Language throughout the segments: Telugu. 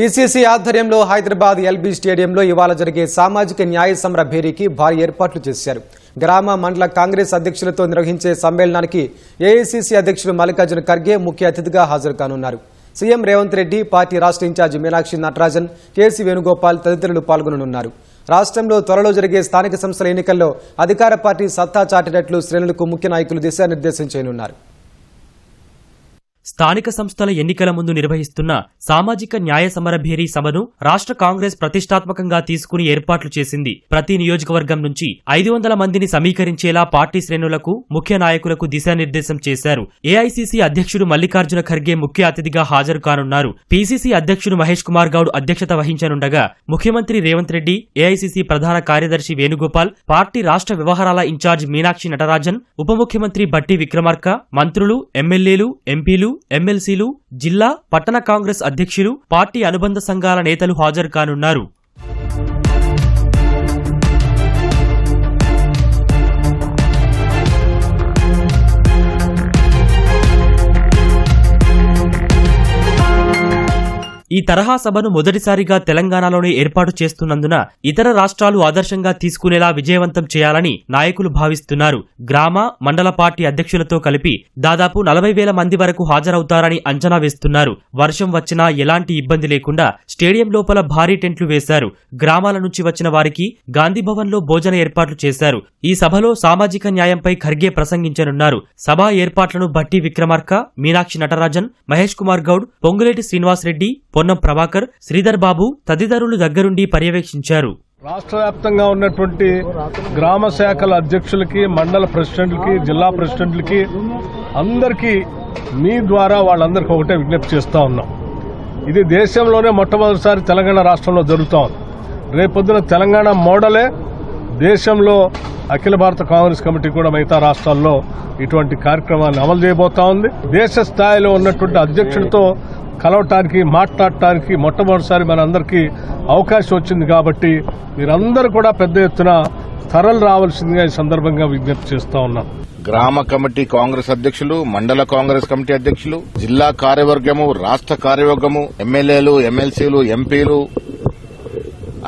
పీసీసీ ఆధ్వర్యంలో హైదరాబాద్ ఎల్బీ స్టేడియంలో ఇవాళ జరిగే సామాజిక న్యాయ సమర భేరీకి భారీ ఏర్పాట్లు చేశారు. గ్రామ మండల కాంగ్రెస్ అధ్యక్షులతో నిర్వహించే సమ్మేళనానికి ఏఐసీసీ అధ్యక్షులు మల్లికార్జున ఖర్గే ముఖ్య అతిథిగా హాజరు కానున్నారు. సీఎం రేవంత్ రెడ్డి పార్టీ రాష్ట్ర ఇన్ఛార్జి మీనాక్షి నటరాజన్ కేసీ వేణుగోపాల్ తదితరులు పాల్గొననున్నారు. రాష్ట్రంలో త్వరలో జరిగే స్థానిక సంస్థల ఎన్నికల్లో అధికార పార్టీ సత్తా చాటినట్లు శ్రేణులకు ముఖ్య నాయకులు దిశానిర్దేశం చేయనున్నారు. స్థానిక సంస్థల ఎన్నికల ముందు నిర్వహిస్తున్న సామాజిక న్యాయ సమర భేరీ సభను రాష్ట్ర కాంగ్రెస్ ప్రతిష్టాత్మకంగా తీసుకుని ఏర్పాట్లు చేసింది. ప్రతి నియోజకవర్గం నుంచి ఐదు వందల మందిని సమీకరించేలా పార్టీ శ్రేణులకు ముఖ్య నాయకులకు దిశానిర్దేశం చేశారు. ఏఐసీసీ అధ్యక్షుడు మల్లికార్జున ఖర్గే ముఖ్య అతిథిగా హాజరు కానున్నారు. పీసీసీ అధ్యక్షుడు మహేష్ కుమార్ గౌడ్ అధ్యక్షత వహించనుండగా ముఖ్యమంత్రి రేవంత్ రెడ్డి ఏఐసీసీ ప్రధాన కార్యదర్శి వేణుగోపాల్ పార్టీ రాష్ట్ర వ్యవహారాల ఇన్ఛార్జ్ మీనాక్షి నటరాజన్ ఉప ముఖ్యమంత్రి బట్టి విక్రమార్క మంత్రులు ఎమ్మెల్యేలు ఎంపీలు ఎమ్మెల్సీలు జిల్లా పట్టణ కాంగ్రెస్ అధ్యక్షులు పార్టీ అనుబంధ సంఘాల నేతలు హాజరు కానున్నారు. ఈ తరహా సభను మొదటిసారిగా తెలంగాణలోనే ఏర్పాటు చేస్తున్నందున ఇతర రాష్ట్రాలు ఆదర్శంగా తీసుకునేలా విజయవంతం చేయాలని నాయకులు భావిస్తున్నారు. గ్రామ మండల పార్టీ అధ్యక్షులతో కలిపి దాదాపు నలభై వేల మంది వరకు హాజరవుతారని అంచనా వేస్తున్నారు. వర్షం వచ్చినా ఎలాంటి ఇబ్బంది లేకుండా స్టేడియం లోపల భారీ టెంట్లు వేశారు. గ్రామాల నుంచి వచ్చిన వారికి గాంధీభవన్లో భోజన ఏర్పాట్లు చేశారు. ఈ సభలో సామాజిక న్యాయంపై ఖర్గే ప్రసంగించనున్నారు. సభా ఏర్పాట్లను భట్టి విక్రమార్క మీనాక్షి నటరాజన్ మహేష్ కుమార్ గౌడ్ పొంగులేటి శ్రీనివాసరెడ్డి పొన్నం ప్రభాకర్ శ్రీధర్ బాబు తదితరులు దగ్గరుండి పర్యవేక్షించారు. రాష్ట్ర వ్యాప్తంగా ఉన్నటువంటి గ్రామ శాఖల అధ్యక్షులకి మండల ప్రెసిడెంట్లకి జిల్లా ప్రెసిడెంట్లకి అందరికీ మీ ద్వారా వాళ్ళందరికీ ఒకటే విజ్ఞప్తి చేస్తా ఉన్నాం. ఇది దేశంలోనే మొట్టమొదటిసారి తెలంగాణ రాష్ట్రంలో జరుగుతా ఉంది. రేపొద్దున తెలంగాణ మోడలే దేశంలో అఖిల భారత కాంగ్రెస్ కమిటీ కూడా మిగతా రాష్ట్రాల్లో ఇటువంటి కార్యక్రమాన్ని అమలు చేయబోతా ఉంది. దేశ స్థాయిలో ఉన్నటువంటి అధ్యక్షుడితో కలవటానికి మాట్లాడటానికి మొట్టమొదటిసారి మనందరికీ అవకాశం వచ్చింది కాబట్టి మీరందరూ కూడా పెద్ద ఎత్తున తరలు రావాల్సిందిగా ఈ సందర్భంగా విజ్ఞప్తి చేస్తా ఉన్నాం. గ్రామ కమిటీ కాంగ్రెస్ అధ్యక్షులు మండల కాంగ్రెస్ కమిటీ అధ్యక్షులు జిల్లా కార్యవర్గము రాష్ట్ర కార్యవర్గము ఎమ్మెల్యేలు ఎమ్మెల్సీలు ఎంపీలు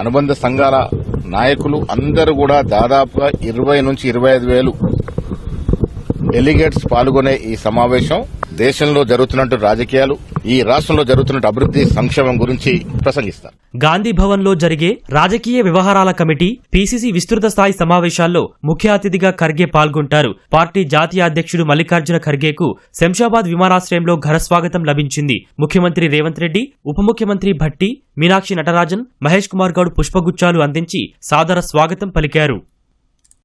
అనుబంధ సంఘాల నాయకులు అందరూ కూడా దాదాపుగా ఇరవై నుంచి ఇరవై ఐదు వేలు డెలిగేట్స్ పాల్గొనే ఈ సమావేశం దేశంలో జరుగుతున్నట్టు రాజకీయాలు. ఈ రాష్ట్రంలో జరుగుతున్న అభివృద్ధి సంక్షేమం గురించి ప్రసంగిస్తారు. గాంధీ భవన్లో జరిగే రాజకీయ వ్యవహారాల కమిటీ పీసీసీ విస్తృత స్థాయి సమావేశాల్లో ముఖ్య అతిథిగా ఖర్గే పాల్గొంటారు. పార్టీ జాతీయ అధ్యక్షుడు మల్లికార్జున ఖర్గేకు శంషాబాద్ విమానాశ్రయంలో ఘనస్వాగతం లభించింది. ముఖ్యమంత్రి రేవంత్ రెడ్డి ఉప ముఖ్యమంత్రి భట్టి మీనాక్షి నటరాజన్ మహేష్ కుమార్ గౌడ్ పుష్పగుచ్చాలు అందించి సాదర స్వాగతం పలికారు.